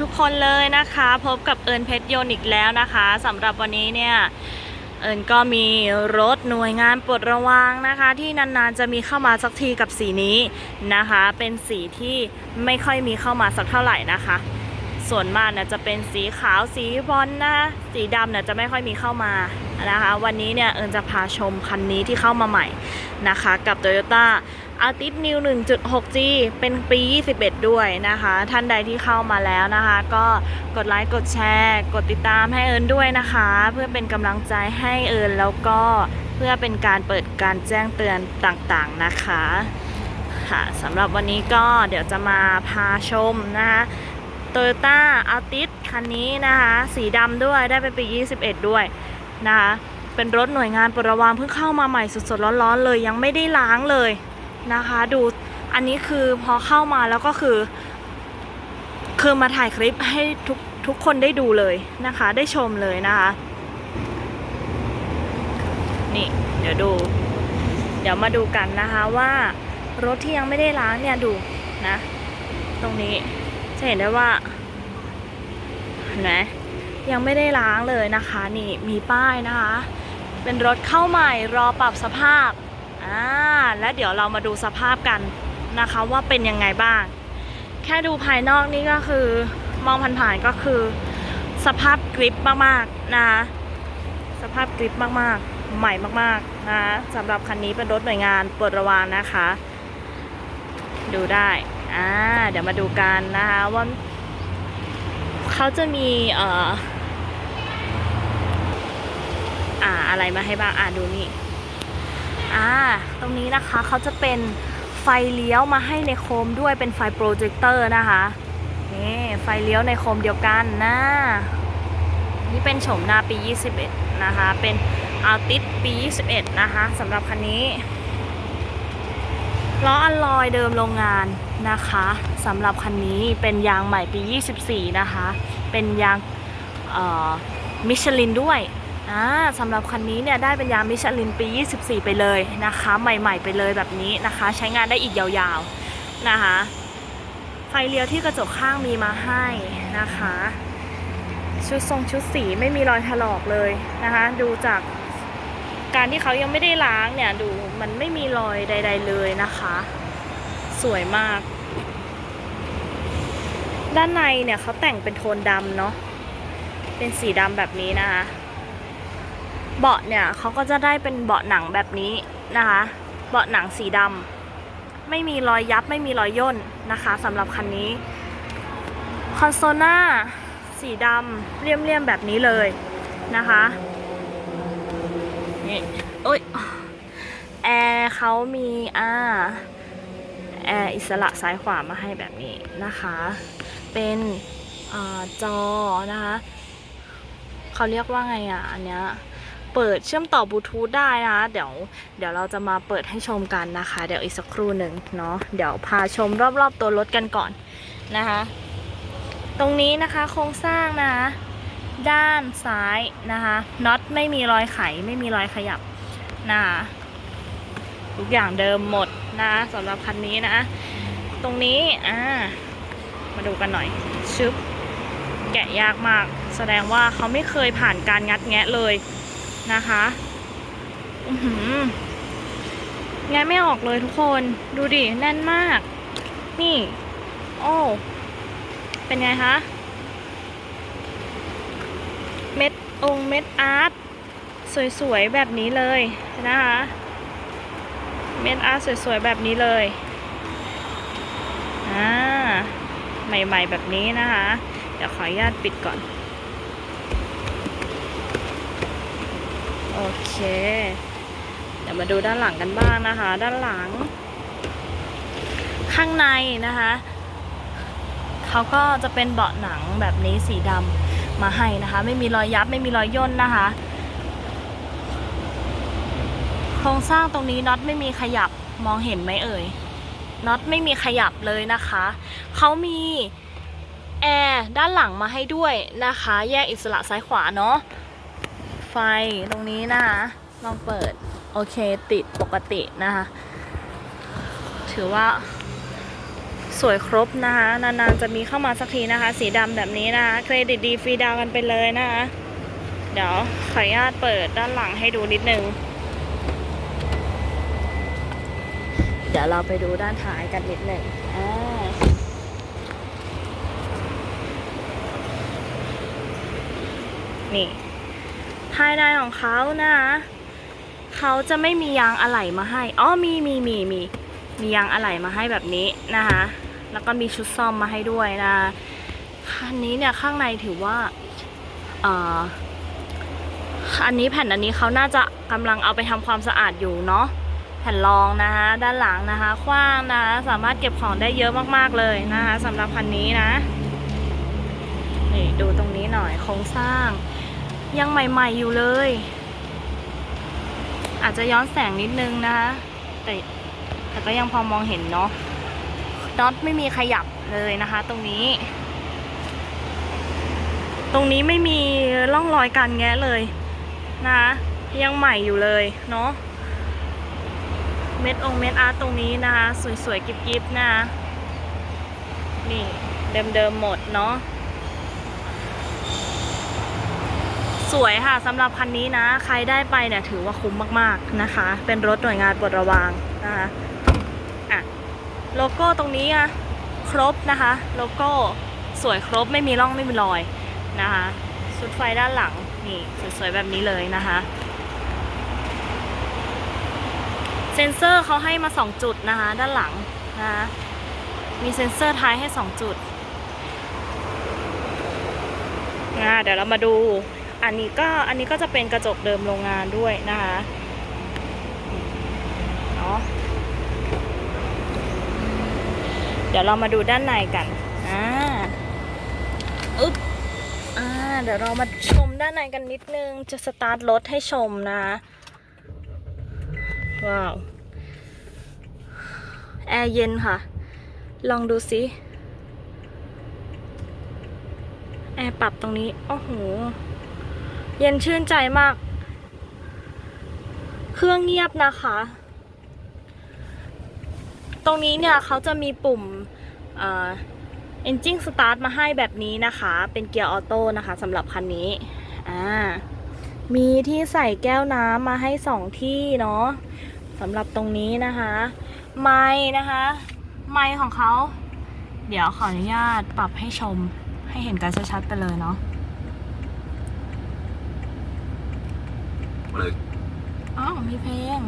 ทุกๆ คนเลยนะคะ พบกับเอิญเพชรยนต์อีกแล้วนะคะสำหรับวันนี้เนี่ยเอิญก็มีรถหน่วยงานปลดระวางนะคะ ที่นานๆจะมีเข้ามาสักทีกับสีนี้นะคะ เป็นสีที่ไม่ค่อยมีเข้ามาสักเท่าไหร่นะคะ ส่วนมากเนี่ยจะเป็นสีขาวสีบอลนะสีดำเนี่ยจะไม่ค่อยมีเข้ามานะคะ วันนี้เนี่ยเอิญจะพาชมคันนี้ที่เข้ามาใหม่นะคะ กับ Toyota a r t i s New 1.6G เป็นปี 21 ด้วยนะคะ ท่านใดที่เข้ามาแล้วนะคะ ก็กดไลค์กดแชร์ กดติดตามให้เอิญด้วยนะคะ เพื่อเป็นกำลังใจให้เอิญแล้วก็เพื่อเป็นการเปิดการแจ้งเตือนต่างๆนะคะค่ะสำหรับวันนี้ก็เดี๋ยวจะมาพาชมนะคะ โตโยต้าอัลติสคันนี้นะคะ สีดำด้วยได้เป็นปี 21 ด้วยนะคะ เป็นรถหน่วยงานปรวางเพิ่งเข้ามาใหม่สดๆ ร้อนๆ เลยยังไม่ได้ล้างเลยนะคะ ดูอันนี้คือพอเข้ามาแล้วก็คือ คือมาถ่ายคลิปให้ทุกทุกคนได้ดูเลยนะคะ ได้ชมเลยนะคะ นี่เดี๋ยวดู เดี๋ยวมาดูกันนะคะว่ารถที่ยังไม่ได้ล้างเนี่ยดูนะ ตรงนี้ จะเห็นได้ว่าเห็นไหมยังไม่ได้ล้างเลยนะคะ นี่มีป้ายนะคะ เป็นรถเข้าใหม่รอปรับสภาพอ่าและเดี๋ยวเรามาดูสภาพกันนะคะว่าเป็นยังไงบ้าง แค่ดูภายนอกนี่ก็คือมองผ่านๆก็คือ สภาพกริปมากๆนะคะสภาพกริปมากๆ ใหม่มากๆนะสำหรับคันนี้เป็นรถหน่วยงานเปลดระวางนะคะ ดูได้ อ่าเดี๋ยวมาดูกันนะคะว่าเขาจะมีเอ่ออ่าอะไรมาให้บ้างอ่าดูนี่อ่าตรงนี้นะคะเขาจะเป็นไฟเลี้ยวมาให้ในโคมด้วยเป็นไฟโปรเจคเตอร์นะคะนี่ไฟเลี้ยวในโคมเดียวกันนะนี่เป็นโฉมหน้าปี 21 นะคะ เป็นอัลติสปี 21 นะคะสำหรับคันนี้ล้ออัลลอยเดิมโรงงาน นะคะสำหรับคันนี้เป็นยางใหม่ปี 24 นะคะ เป็นยางมิชลินด้วยสำหรับคันนี้เนี่ยได้เป็นยางมิชลินปี 24 ไปเลยนะคะ ใหม่ ๆ ไปเลยแบบนี้นะคะ ใช้งานได้อีกยาวๆนะคะ ไฟเลี้ยวที่กระจกข้างมีมาให้นะคะ ชุดทรงชุดสีไม่มีรอยถลอกเลยนะคะ ดูจากการที่เขายังไม่ได้ล้างเนี่ยดูมันไม่มีรอยใด ๆ เลยนะคะ สวยมาก ด้านในเนี่ยเขาแต่งเป็นโทนดำเนาะ เป็นสีดำแบบนี้นะคะ เบาะเนี่ยเขาก็จะได้เป็นเบาะหนังแบบนี้นะคะ เบาะหนังสีดำ ไม่มีรอยยับไม่มีรอยย่นนะคะสำหรับคันนี้ คอนโซน่าสีดำเลี่ยมๆแบบนี้เลยนะคะนี่โอ้ยแอร์เขามีอ่า แอร์อิสระซ้ายขวามาให้แบบนี้นะคะ เป็นอจอนะคะเขาเรียกว่าไงอะอันเนี้ยเปิดเชื่อมต่อบลูทูธได้นะ เดี๋ยวเดี๋ยวเราจะมาเปิดให้ชมกันนะคะ เดี๋ยวอีกสักครู่หนึ่งเนาะเดี๋ยวพาชมรอบๆตัวรถกันก่อนนะคะ ตรงนี้นะคะโครงสร้างนะคะด้านซ้ายนะคะน็อตไม่มีรอยไขไม่มีรอยขยับนะคะ ทุกอย่างเดิมหมดนะสำหรับคันนี้นะ ตรงนี้อ่ามาดูกันหน่อยชึบแกะยากมาก แสดงว่าเขาไม่เคยผ่านการงัดแงะเลยนะคะอือหือแงะไม่ออกเลยทุกคนดูดิแน่นมาก นี่ โอ้เป็นไงคะเม็ดองค์เม็ดอาร์ตสวยๆ แบบนี้เลยนะคะ เม็ดอาร์สวยๆ แบบนี้เลยอ่าใหม่ๆแบบนี้นะคะ เดี๋ยวขออนุญาตปิดก่อน โอเค เดี๋ยวมาดูด้านหลังกันบ้างนะคะ ด้านหลัง ข้างในนะคะเขาก็จะเป็นเบาะหนังแบบนี้สีดำมาให้นะคะ ไม่มีรอยยับไม่มีรอยย่นนะคะ โครงสร้างตรงนี้น็อตไม่มีขยับมองเห็นไหมเอ่ยน็อตไม่มีขยับเลยนะคะเขามีแอร์ด้านหลังมาให้ด้วยนะคะ แยกอิสระซ้ายขวาเนาะไฟตรงนี้นะคะลองเปิด โอเคติดปกตินะคะ ถือว่าสวยครบนะคะ นานๆจะมีเข้ามาสักทีนะคะ สีดำแบบนี้นะคะเครดิตดีฟรีดาวกันไปเลยนะคะ เดี๋ยวขออนุญาตเปิดด้านหลังให้ดูนิดนึง เดี๋ยวเราไปดูด้านท้ายกันนิดหนึ่งอ่านี่ ภายในของเขานะคะเขาจะไม่มียางอะไหล่มาให้ อ๋อ มีมีมีมี มียางอะไหล่มาให้แบบนี้นะคะ แล้วก็มีชุดซ่อมมาให้ด้วยนะ คันนี้เนี่ยข้างในถือว่าเอ่ออันนี้แผ่นอันนี้เขาน่าจะกำลังเอาไปทำความสะอาดอยู่เนาะ แผ่นรองนะคะด้านหลังนะคะกว้างนะคะสามารถเก็บของได้เยอะมากๆเลยนะคะสำหรับคันนี้นะนี่ดูตรงนี้หน่อยโครงสร้าง ยังใหม่ๆอยู่เลย อาจจะย้อนแสงนิดนึงนะคะแต่แต่ก็ยังพอมองเห็นเนาะน็อตไม่มีขยับเลยนะคะตรงนี้ ตรงนี้ไม่มีร่องรอยการแงะเลยนะะยังใหม่อยู่เลยเนาะ เม็ดองเม็ดอาร์ตตรงนี้นะคะ สวยๆกิบๆนะคะนี่เดิมๆหมดเนาะสวยค่ะสำหรับคันนี้นะ ใครได้ไปเนี่ยถือว่าคุ้มมากๆนะคะ เป็นรถหน่วยงานปลดระวางนะคะอะโลโก้ตรงนี้อะครบนะคะ โลโก้สวยครบไม่มีร่องไม่มีรอยนะคะชุดไฟด้านหลังนี่สวยๆแบบนี้เลยนะคะ เซ็นเซอร์เขาให้มา 2 จุดนะคะด้านหลังนะคะมีเซ็นเซอร์ท้ายให้ 2 จุดอ่าเดี๋ยวเรามาดูอันนี้ก็อันนี้ก็จะเป็นกระจกเดิมโรงงานด้วยนะคะเนาะเดี๋ยวเรามาดูด้านในกันอ่าอึ๊บอ่าเดี๋ยวเรามาชมด้านในกันนิดนึงจะสตาร์ทรถให้ชมนะ ว้าว แอร์เย็นค่ะ ลองดูสิแอร์ปรับตรงนี้ โอ้โห เย็นชื่นใจมาก เครื่องเงียบนะคะ ตรงนี้เนี่ยเขาจะมีปุ่มเอ่อ engine start มาให้แบบนี้นะคะ เป็นเกียร์ออโต้นะคะสำหรับคันนี้ อ่า มีที่ใส่แก้วน้ำมาให้สองที่เนาะ สำหรับตรงนี้นะคะ ไม้นะคะ ไม้ของเขา เดี๋ยวขออนุญาตปรับให้ชมให้เห็นกันชัดๆไปเลยเนาะเลยอ้าวมีเพลง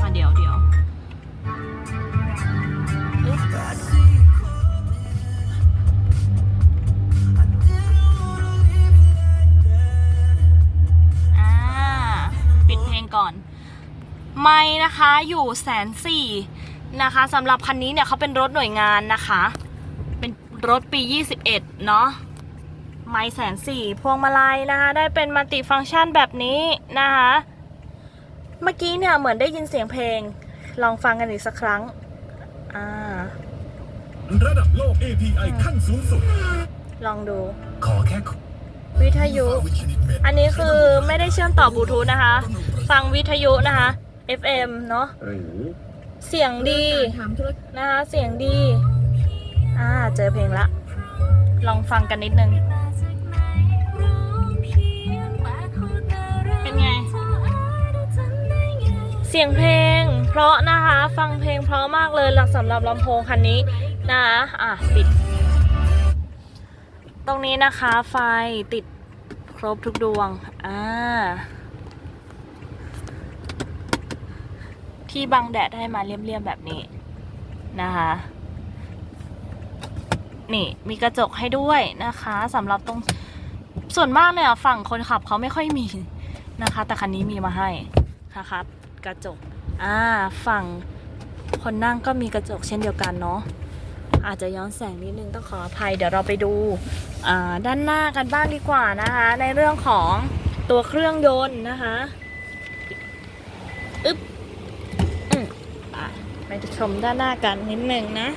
อะเดี๋ยวเดี๋ยว นะคะอยู่แสนสี่นะคะสำหรับคันนี้เนี่ยเขาเป็นรถหน่วยงานนะคะ เป็นรถปี 21 เนาะไม้แสนสี่พวงมาลัยนะคะ ได้เป็นมัลติฟังก์ชันแบบนี้นะคะ เมื่อกี้เนี่ยเหมือนได้ยินเสียงเพลง ลองฟังกันอีกสักครั้ง อ่า ระดับโลก API ขั้นสูงสุด ลองดู ขอแค่วิทยุ อันนี้คือไม่ได้เชื่อมต่อบลูทูธนะคะ ฟังวิทยุนะคะ FM เนาะหรือเสียงดีนะคะเสียงดี อ่าเจอเพลงละ ลองฟังกันนิดนึง เป็นไง เสียงเพลง เพราะนะคะ ฟังเพลงเพราะมากเลยหลักสำหรับลำโพงคันนี้นะคะอะปิด ตรงนี้นะคะไฟติดครบทุกดวง อ่า ที่บังแดดให้มาเรียบๆแบบนี้นะคะ นี่มีกระจกให้ด้วยนะคะสำหรับตรงส่วนมากเนี่ยฝั่งคนขับเขาไม่ค่อยมีนะคะ แต่คันนี้มีมาให้นะคะกระจกอ่าฝั่งคนนั่งก็มีกระจกเช่นเดียวกันเนาะอาจจะย้อนแสงนิดนึงต้องขออภัยเดี๋ยวเราไปดูอ่าด้านหน้ากันบ้างดีกว่านะคะ ในเรื่องของตัวเครื่องยนต์นะคะอึ๊บอืมไปไป ชมด้านหน้ากันนิดนึงนะ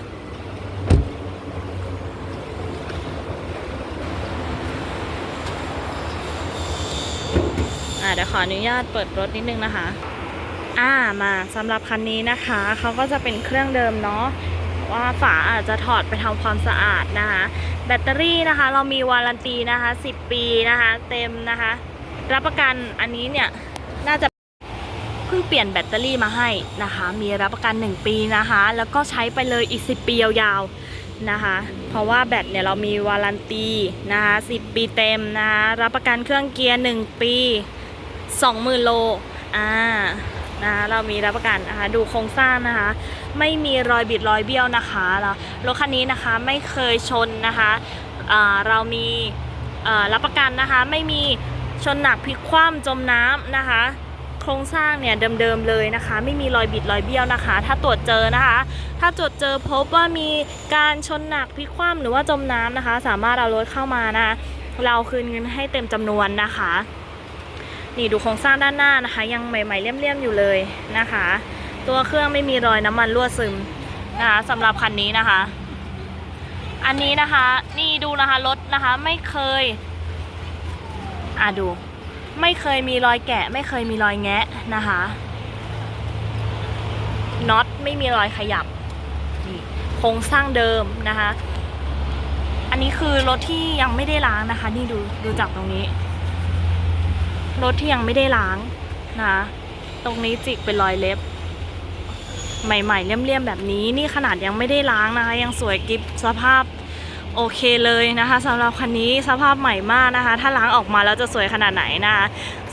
อ่าเดี๋ยวขออนุญาตเปิดรถนิดนึงนะคะ อ่ามาสำหรับคันนี้นะคะ เขาก็จะเป็นเครื่องเดิมเนาะว่าฝาอาจจะถอดไปทำความสะอาดนะคะ แบตเตอรี่นะคะ เรามีวารันตีนะคะ 10 ปีนะคะ เต็มนะคะ รับประกันอันนี้เนี่ย น่าจะ เพิ่งเปลี่ยนแบตเตอรี่มาให้นะคะ มีรับประกัน 1 ปีนะคะ แล้วก็ใช้ไปเลยอีก 10 ปียาวๆนะคะ เพราะว่าแบตเนี่ยเรามีวารันตีนะคะ10 ปีเต็มนะคะรับประกันเครื่องเกียร์ 1 ปี 20,000 โลอ่านะคะเรามีรับประกันนะคะดูโครงสร้างนะคะ ไม่มีรอยบิดรอยเบี้ยวนะคะแล้วรถคันนี้นะคะไม่เคยชนนะคะเรามีรับประกันนะคะ ไม่มีชนหนักพลิกคว่ำจมน้ำนะคะ ครงสร้างเนี่ยเดิมๆเลยนะคะ ไม่มีรอยบิดรอยเบี้ยวนะคะ ถ้าตรวจเจอนะคะ ถ้าตรวจเจอพบว่ามีการชนหนักพลิกคว่ำหรือว่าจมน้ำนะคะ สามารถเอารถเข้ามานะเราคืนเงินให้เต็มจำนวนนะคะ นี่ดูโครงสร้างด้านหน้านะคะ ยังใหม่ๆเลี่ยมๆอยู่เลยนะคะ ตัวเครื่องไม่มีรอยน้ำมันรั่วซึมนะคะสำหรับคันนี้นะคะ อันนี้นะคะ นี่ดูนะคะรถนะคะไม่เคย อะดู ไม่เคยมีรอยแกะ ไม่เคยมีรอยแงะนะคะน็อตไม่มีรอยขยับนี่โครงสร้างเดิมนะคะ อันนี้คือรถที่ยังไม่ได้ล้างนะคะ นี่ดูดูจากตรงนี้ รถที่ยังไม่ได้ล้างนะคะตรงนี้จิกเป็นรอยเล็บ ใหม่ๆเลี่ยมๆแบบนี้ นี่ขนาดยังไม่ได้ล้างนะคะ ยังสวยกิฟสภาพ โอเคเลยนะคะสำหรับคันนี้สภาพใหม่มากนะคะ ถ้าล้างออกมาแล้วจะสวยขนาดไหนนะคะ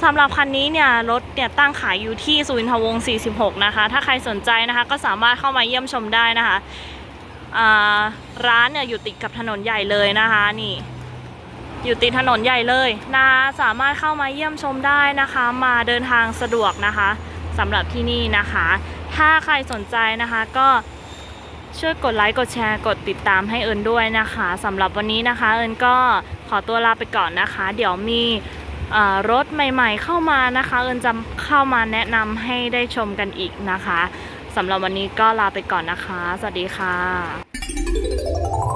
สำหรับคันนี้เนี่ยรถเนี่ยตั้งขายอยู่ที่สุวินทวงศ์46 นะคะ ถ้าใครสนใจนะคะก็สามารถเข้ามาเยี่ยมชมได้นะคะร้านเนี่ยอยู่ติดกับถนนใหญ่เลยนะคะนี่อยู่ติดถนนใหญ่เลยนะคะสามารถเข้ามาเยี่ยมชมได้นะคะ มาเดินทางสะดวกนะคะสำหรับที่นี่นะคะ ถ้าใครสนใจนะคะก็ ช่วยกดไลค์กดแชร์กดติดตามให้เอิญด้วยนะคะสำหรับวันนี้นะคะ เอิญก็ขอตัวลาไปก่อนนะคะ เดี๋ยวมีรถใหม่ๆเข้ามานะคะ เอิญจะเข้ามาแนะนำให้ได้ชมกันอีกนะคะสำหรับวันนี้ก็ลาไปก่อนนะคะ สวัสดีค่ะ